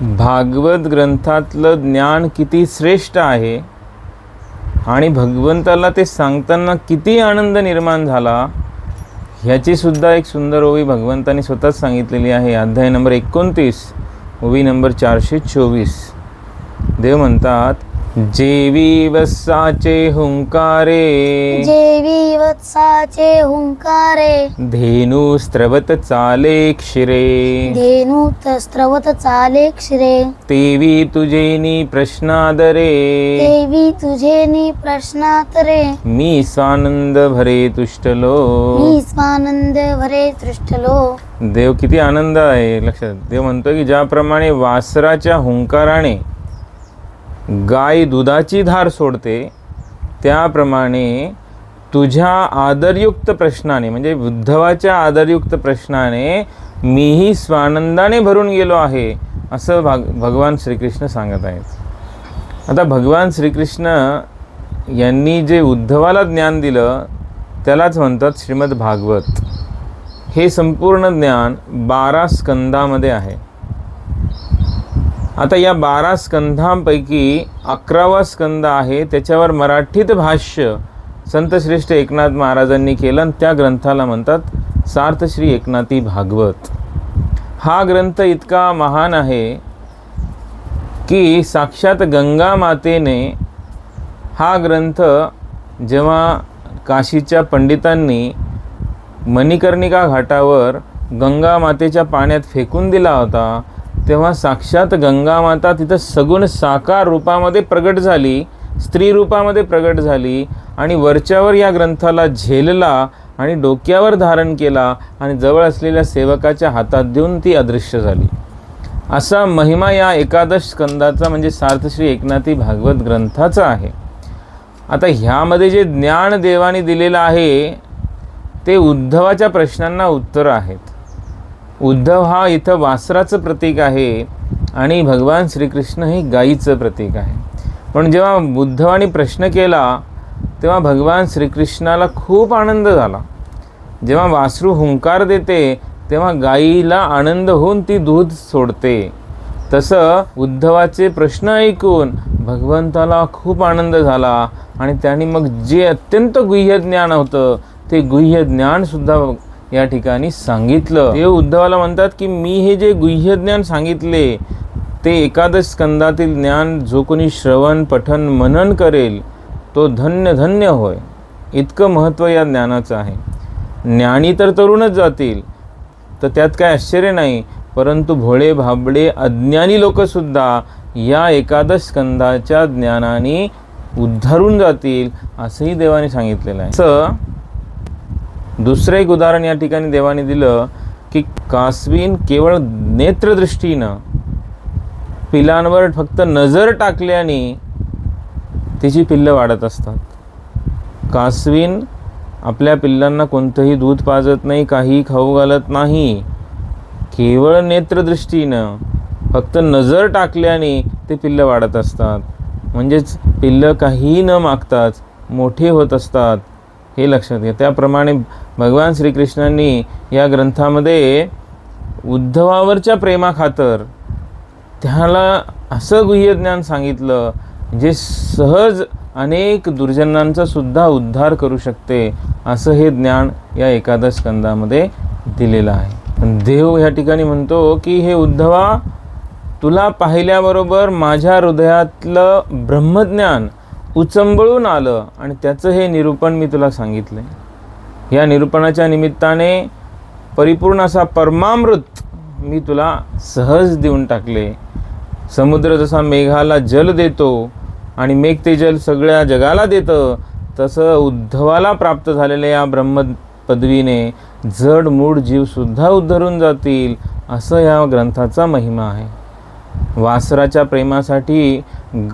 भागवत ग्रंथातलं ज्ञान किती श्रेष्ठ आहे आणि भगवंताला ते सांगताना किती आनंद निर्माण झाला ह्याची सुद्धा एक सुंदर ओवी भगवंतांनी स्वतःच सांगितलेली आहे. अध्याय नंबर एकोणतीस ओवी नंबर चारशे चोवीस. देव म्हणतात जेवी वत्साचे हुंकारे. जेवी वत्साचे हुंकारे. धेनू स्त्रवत चाले क्षिरे. धेनू स्त्रवत चाले क्षिरे. तेवी तुझेनी प्रश्नादरे. देवी तुझे नि प्रश्नातरे. मी स्वानंद भरे तुष्टलो. मी स्वानंद भरे तृष्टलो. देव किती आनंद आहे लक्षात. देव म्हणतो की ज्याप्रमाणे वासराच्या हुंकाराने गाय दुधाची धार सोडते त्याप्रमाणे तुझ्या आदरयुक्त प्रश्नाने म्हणजे उद्धवाच्या आदरयुक्त प्रश्नाने मीही स्वानंदाने भरून गेलो आहे असं भाग भगवान श्रीकृष्ण सांगत आहेत. आता भगवान श्रीकृष्ण यांनी जे उद्धवाला ज्ञान दिलं त्यालाच म्हणतात श्रीमद भागवत हे संपूर्ण ज्ञान बारा स्कंदामध्ये आहे. आता या बारा स्कंधांपैकी अकरावा स्कंद आहे त्याच्यावर मराठीत भाष्य संतश्रेष्ठ एकनाथ महाराजांनी केलं आणि त्या ग्रंथाला म्हणतात सार्थश्री एकनाथी भागवत. हा ग्रंथ इतका महान आहे की साक्षात गंगा मातेने हा ग्रंथ जेव्हा काशीच्या पंडितांनी मणिकर्णिका घाटावर गंगा मातेच्या पाण्यात फेकून दिला होता तेव्हा साक्षात गंगा माता तिथं सगुण साकार रूपामध्ये प्रगट झाली स्त्री रूपामध्ये प्रगट झाली आणि वरच्यावर या ग्रंथाला झेलला आणि डोक्यावर धारण केला आणि जवळ असलेल्या सेवकाच्या हातात देऊन ती अदृश्य झाली. असा महिमा या एकादश स्कंदाचा म्हणजे सार्थश्री एकनाथी भागवत ग्रंथाचा आहे. आता ह्यामध्ये जे ज्ञान देवाने दिलेलं आहे ते उद्धवाच्या प्रश्नांना उत्तर आहेत. उद्धव हा इथं वासराचं प्रतीक आहे आणि भगवान श्रीकृष्ण हे गाईचं प्रतीक आहे. पण जेव्हा उद्धवाने प्रश्न केला तेव्हा भगवान श्रीकृष्णाला खूप आनंद झाला. जेव्हा वासरू हुंकार देते तेव्हा गाईला आनंद होऊन ती दूध सोडते. तसं उद्धवाचे प्रश्न ऐकून भगवंताला खूप आनंद झाला आणि त्यांनी मग जे अत्यंत गुह्य ज्ञान होतं ते गुह्य ज्ञानसुद्धा या ठिकाणी सांगितलं. ते उद्धवाला म्हणतात की मी हे जे गुह्यज्ञान सांगितले ते एकादश स्कंदातील ज्ञान जो कोणी श्रवण पठन मनन करेल तो धन्य धन्य होय. इतकं महत्त्व या ज्ञानाचं आहे. ज्ञानी तर तरुणच जातील तर त्यात काय आश्चर्य नाही परंतु भोळे भाबडे अज्ञानी लोकसुद्धा या एकादश स्कंदाच्या ज्ञानाने उद्धारून जातील असंही देवाने सांगितलेलं आहे. असं दुसरं एक उदाहरण या ठिकाणी देवाने दिलं की कासवीन केवळ नेत्रदृष्टीनं पिलांवर फक्त नजर टाकल्याने तिची पिल्लं वाढत असतात. कासवीन आपल्या पिल्लांना कोणतंही दूध पाजत नाही काही खाऊ घालत नाही. केवळ नेत्रदृष्टीनं फक्त नजर टाकल्याने ते पिल्लं वाढत असतात. म्हणजेच पिल्लं काहीही न मागताच मोठे होत असतात. हे लक्षात घ्या. त्याप्रमाणे भगवान श्रीकृष्णांनी या ग्रंथामध्ये उद्धवावरच्या प्रेमाखातर त्याला असं गुह्य ज्ञान सांगितलं जे सहज अनेक दुर्जनांचा सुद्धा उद्धार करू शकते असं हे ज्ञान या एकादश स्कंदामध्ये दिलेलं आहे. पण देव ह्या ठिकाणी म्हणतो की हे उद्धवा तुला पाहिल्याबरोबर माझ्या हृदयातलं ब्रह्मज्ञान उचंबळून आलं आणि त्याचं हे निरूपण मी तुला सांगितलं आहे या निरूपणाच्या निमित्ताने परिपूर्ण असा परमामृत मी तुला सहज देऊन टाकले. समुद्र जसा मेघाला जल देतो आणि मेघ ते जल सगळ्या जगाला देतं तसं उद्धवाला प्राप्त झालेल्या या ब्रह्म पदवीने जड मूळ जीवसुद्धा उद्धरून जातील असं या ग्रंथाचा महिमा आहे. वासराच्या प्रेमासाठी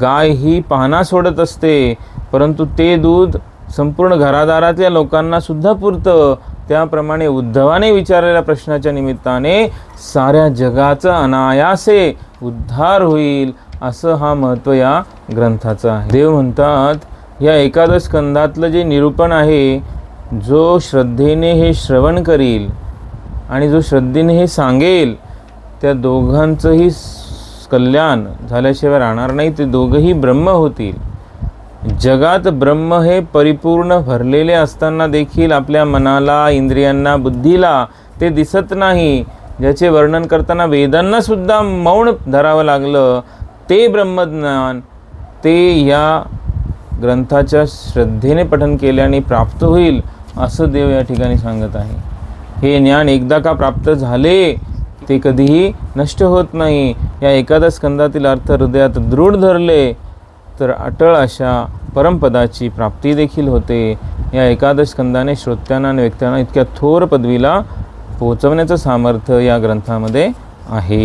गाय ही पाहणा सोडत असते परंतु ते दूध संपूर्ण घरादारातल्या लोकांनासुद्धा पुरतं. त्याप्रमाणे उद्धवाने विचारलेल्या प्रश्नाच्या निमित्ताने साऱ्या जगाचं अनायासे उद्धार होईल असं हा महत्त्व या ग्रंथाचं आहे. देव म्हणतात या एकादश स्कंदातलं जे निरूपण आहे जो श्रद्धेने हे श्रवण करील आणि जो श्रद्धेने हे सांगेल त्या दोघांचंही कल्याण झाल्याशिवाय राहणार नाही ते दोघंही ब्रह्म होतील. जगात ब्रह्म हे परिपूर्ण भरलेले असताना देखील आपल्या मनाला इंद्रियांना बुद्धीला ते दिसत नाही. ज्याचे वर्णन करताना वेदांनासुद्धा मौन धरावं लागलं. ते ब्रह्मज्ञान ते या ग्रंथाच्या श्रद्धेने पठन केल्याने प्राप्त होईल असं देव या ठिकाणी सांगत आहे. हे ज्ञान एकदा का प्राप्त झाले ते कधीही नष्ट होत नाही. या एकादश स्कंदातील अर्थ हृदयात दृढ धरले तर अटळ अशा परमपदाची प्राप्ती देखील होते. या एकादश स्कंदाने श्रोत्यांना आणि व्यक्त्यांना इतक्या थोर पदवीला पोचवण्याचं सामर्थ्य या ग्रंथामध्ये आहे.